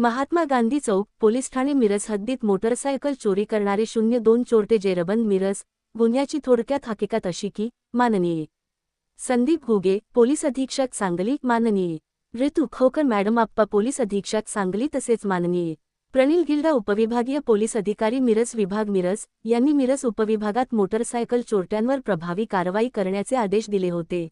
महात्मा गांधी चौक police ठाणे मिरज हद्दीत motorcycle चोरी करणारे शून्य दोन चोरटे जेरबंद मिरज गुन्ह्याची थोडक्यात हकीकत अशी की माननीय. संदीप घुगे पोलीस अधीक्षक सांगली माननीय. ऋतू खोकर मॅडम आप्पा पोलीस अधीक्षक सांगली तसेच माननीय. प्रणिल गिल्डा उपविभागीय पोलीस अधिकारी मिरज विभाग मिरज यांनी मिरज उपविभागात मोटरसायकल चोरट्यांवर प्रभावी कारवाई करण्याचे आदेश दिले होते.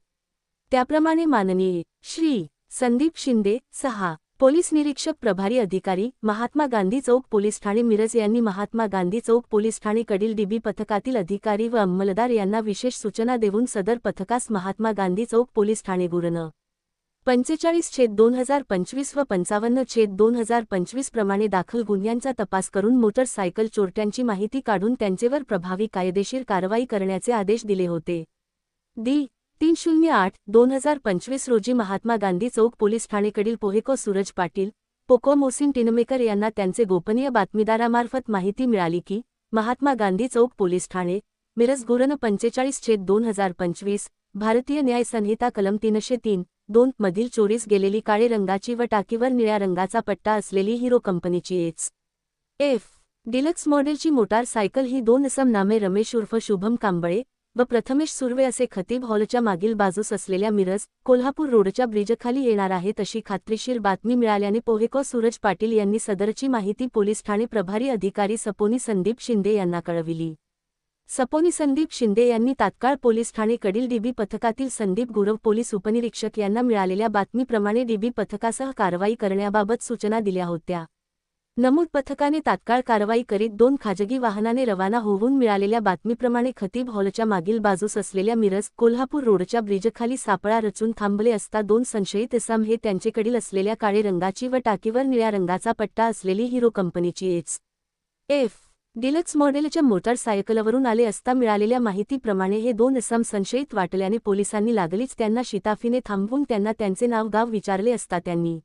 त्याप्रमाणे माननीय. श्री. संदीप शिंदे सहा. पोलीस निरीक्षक प्रभारी अधिकारी महात्मा गांधी चौक पोलीस ठाणे मिरज यांनी महात्मा गांधी चौक पोलीस ठाणेकडील डीबी पथकातील अधिकारी व अंमलदार यांना विशेष सूचना देऊन सदर पथकास महात्मा गांधी चौक पोलीस ठाणे गुरणं पंचेचाळीस छेद दोन हजार पंचवीस व पंचावन्न छेद दोन हजार पंचवीस प्रमाणे दाखल गुन्ह्यांचा तपास करून मोटरसायकल चोरट्यांची माहिती काढून त्यांचेवर प्रभावी कायदेशीर कारवाई करण्याचे आदेश दिले होते. दी तीन शून्य आठ दोन हजार पंचवीस रोजी महात्मा गांधी चौक पोलीस ठाणेकडील पोहेको सूरज पाटील पोको मोसिन टिनमेकर यांना त्यांचे गोपनीय बातमीदारामार्फत माहिती मिळाली की महात्मा गांधी चौक पोलीस ठाणे मिरज गुरन पंचेचाळीस छेद दोन हजार पंचवीस भारतीय न्याय संहिता कलम तीनशे तीन दोन मधील चोरीस गेलेली काळे रंगाची व टाकीवर निळ्या रंगाचा पट्टा असलेली हिरो कंपनीची एच. एफ. डिलक्स मॉडेलची मोटार सायकल ही दोन असम नामे रमेश उर्फ शुभम कांबळे व प्रथमेश सुर्वे असे खतीब हॉलच्या मागील बाजूस असलेल्या मिरज कोल्हापूर रोडच्या ब्रिजखाली येणार आहे तशी खात्रीशीर बातमी मिळाल्याने पोहेको सूरज पाटील यांनी सदरची माहिती पोलीस ठाणे प्रभारी अधिकारी सपोनी संदीप शिंदे यांना कळविली. सपोनी संदीप शिंदे यांनी तात्काळ पोलीस ठाणेकडील डीबी पथकातील संदीप गुरव पोलीस उपनिरीक्षक यांना मिळालेल्या बातमीप्रमाणे डीबी पथकासह कारवाई करण्याबाबत सूचना दिल्या होत्या. नमूद पथकाने तात्काळ कारवाई करीत दोन खाजगी वाहनाने रवाना होऊन मिळालेल्या बातमीप्रमाणे खतीब हॉलच्या मागील बाजूस असलेल्या मिरज कोल्हापूर रोडच्या ब्रिजखाली सापळा रचून थांबले असता दोन संशयित इसम हे त्यांचेकडील असलेल्या काळे रंगाची व टाकीवर निळ्या रंगाचा पट्टा असलेली हिरो कंपनीची एच. एफ. डिलक्स मॉडेलच्या मोटारसायकलवरून आले असता मिळालेल्या माहितीप्रमाणे हे दोन इसम संशयित वाटल्याने पोलिसांनी लागलीच त्यांना शिताफीने थांबवून त्यांना त्यांचे नाव गाव विचारले असता त्यांनी.